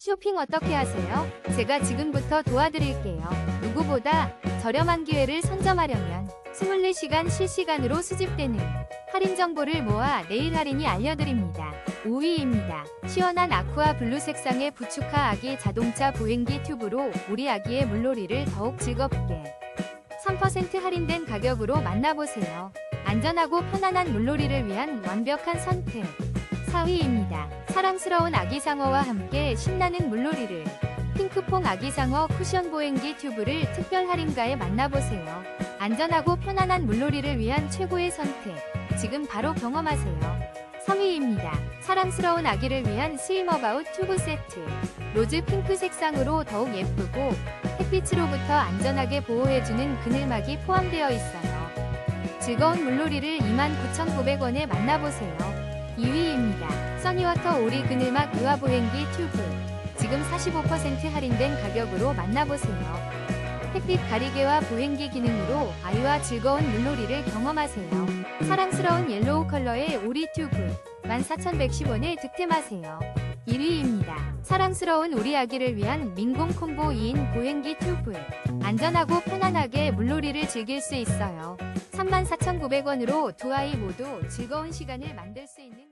쇼핑 어떻게 하세요? 제가 지금부터 도와드릴게요. 누구보다 저렴한 기회를 선점하려면 24시간 실시간으로 수집되는 할인 정보를 모아 내일 할인이 알려드립니다. 5위입니다. 시원한 아쿠아 블루 색상의 부축하 아기 자동차 보행기 튜브로 우리 아기의 물놀이를 더욱 즐겁게 3% 할인된 가격으로 만나보세요. 안전하고 편안한 물놀이를 위한 완벽한 선택. 4위입니다. 사랑스러운 아기상어와 함께 신나는 물놀이를 핑크퐁 아기상어 쿠션 보행기 튜브를 특별 할인가에 만나보세요. 안전하고 편안한 물놀이를 위한 최고의 선택. 지금 바로 경험하세요. 3위입니다. 사랑스러운 아기를 위한 스위머바웃 튜브 세트. 로즈 핑크 색상으로 더욱 예쁘고 햇빛으로부터 안전하게 보호해주는 그늘막이 포함되어 있어요. 즐거운 물놀이를 29,900원에 만나보세요. 2위입니다. 써니와터 오리 그늘막 유아보행기 튜브. 지금 45% 할인된 가격으로 만나보세요. 햇빛 가리개와 보행기 기능으로 아이와 즐거운 물놀이를 경험하세요. 사랑스러운 옐로우 컬러의 오리 튜브 14,110원에 득템하세요. 1위입니다. 사랑스러운 우리 아기를 위한 민공 콤보 2인 보행기 튜브. 안전하고 편안하게 물놀이를 즐길 수 있어요. 34,900원으로 두 아이 모두 즐거운 시간을 만들 수 있는